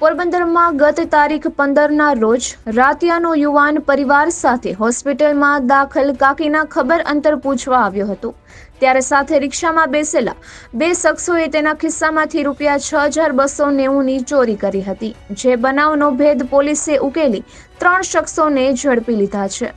પોરબંદરમાં ગત તારીખ પંદરના રોજ રાતિયાનો યુવાન પરિવાર સાથે હોસ્પિટલમાં દાખલ કાકીના ખબર અંતર પૂછવા આવ્યો હતો. ત્યારે સાથે રિક્ષામાં બેસેલા બે શખ્સોએ તેના ખિસ્સામાંથી રૂપિયા છ હજાર બસો નેવુંની ચોરી કરી હતી. જે બનાવનો ભેદ પોલીસે ઉકેલી ત્રણ શખ્સોને ઝડપી લીધા છે.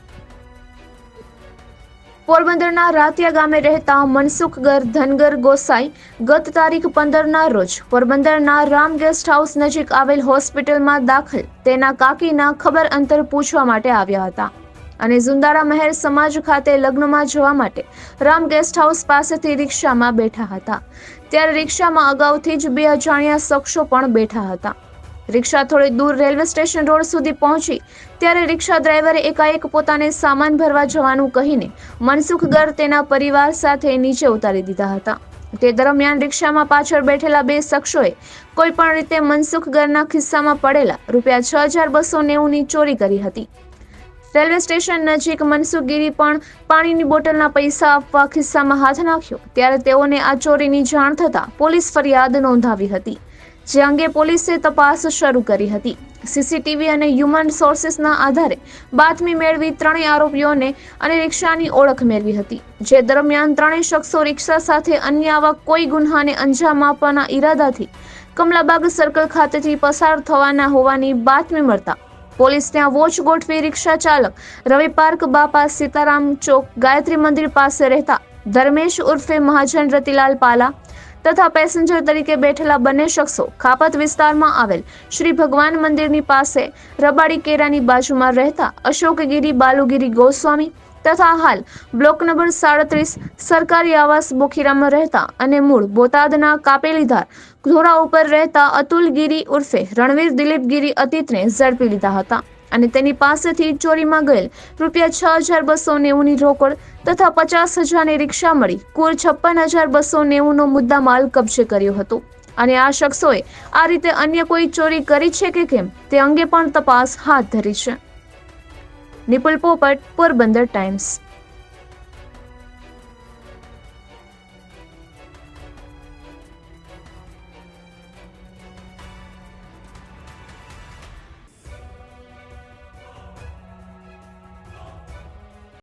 પોરબંદરના રાતિયા ગામે રહેતા મનસુખગર ધનગર ગોસાઈ ગત તારીખ પંદરના રોજ પોરબંદરના રામ ગેસ્ટ હાઉસ નજીક આવેલ હોસ્પિટલમાં દાખલ તેના કાકીના ખબર અંતર પૂછવા માટે આવ્યા હતા. અને ઝુંદારા મહેર સમાજ ખાતે લગ્નમાં જવા માટે રામ ગેસ્ટ હાઉસ પાસેથી રિક્ષામાં બેઠા હતા. ત્યારે રિક્ષામાં અગાઉથી જ બે અજાણ્યા શખ્સો પણ બેઠા હતા. રિક્ષા થોડી દૂર રેલવે સ્ટેશન રોડ સુધી પહોંચી, ત્યારે રિક્ષા ડ્રાઈવરે એકાએક પોતાને સામાન ભરવા જવાનું કહીને મનસુખગર તેના પરિવાર સાથે નીચે ઉતારી દીધા હતા. તે દરમિયાન રિક્ષામાં પાછળ બેઠેલા બે શખ્સોએ કોઈ પણ રીતે મનસુખગરના ખિસ્સામાં પડેલા રૂપિયા છ હજાર બસો નેવુંની ચોરી કરી હતી. રેલવે સ્ટેશન નજીક મનસુખગીરી પણ પાણીની બોટલના પૈસા આપવા ખિસ્સામાં હાથ નાખ્યો, ત્યારે તેઓને આ ચોરીની જાણ થતાં પોલીસ ફરિયાદ નોંધાવી હતી. જે અંગે પોલીસે તપાસ શરૂ કરી હતી. સીસીટીવી અને હ્યુમન સોર્સિસના આધારે બાતમી મેળવી ત્રણેય આરોપીઓને અને રિક્ષાની ઓળખ મેળવી હતી. જે દરમિયાન ત્રણેય શખ્સો રિક્ષા સાથે અન્ય આવા કોઈ ગુન્હાને અંજામ આપવાના ઈરાદાથી કમલાબાગ સર્કલ ખાતેથી પસાર થવાના હોવાની બાતમી મળતા પોલીસ ત્યાં વોચ ગોઠવી રિક્ષા ચાલક રવિ પાર્ક બાપા સીતારામ ચોક ગાયત્રી મંદિર પાસે રહેતા ધર્મેશ ઉર્ફે મહાજન રતિલાલ પાલા તથા પેસેન્જર તરીકે બેઠેલા બંને શખ્સો ખાપત વિસ્તારમાં આવેલ શ્રી ભગવાન મંદિરની પાસે રબાડી કેરાની બાજુમાં રહેતા અશોકગીરી બાલુગીરી ગોસ્વામી તથા હાલ બ્લોક નંબર સાડત્રીસ સરકારી આવાસ બોખીરામાં રહેતા અને મૂળ બોટાદના કાપેલીધાર ધોરા ઉપર રહેતા અતુલગીરી ઉર્ફે રણવીર દિલીપગીરી અતીતને ઝડપી લીધા હતા. અને તેની પાસેથી ચોરીમાં ગયેલ રૂપિયા છ હજાર બસો નેવુંની રોકડ તથા પચાસ હજારની રિક્ષા મળી. કુલ છપ્પન હજાર બસો નેવુંનો મુદ્દામાલ કબજે કર્યો હતો. અને આ શખ્સોએ આ રીતે અન્ય કોઈ ચોરી કરી છે કે કેમ? તે અંગે પણ તપાસ હાથ ધરી છે. નિપુલ પોપટ, પોરબંદર ટાઈમ્સ.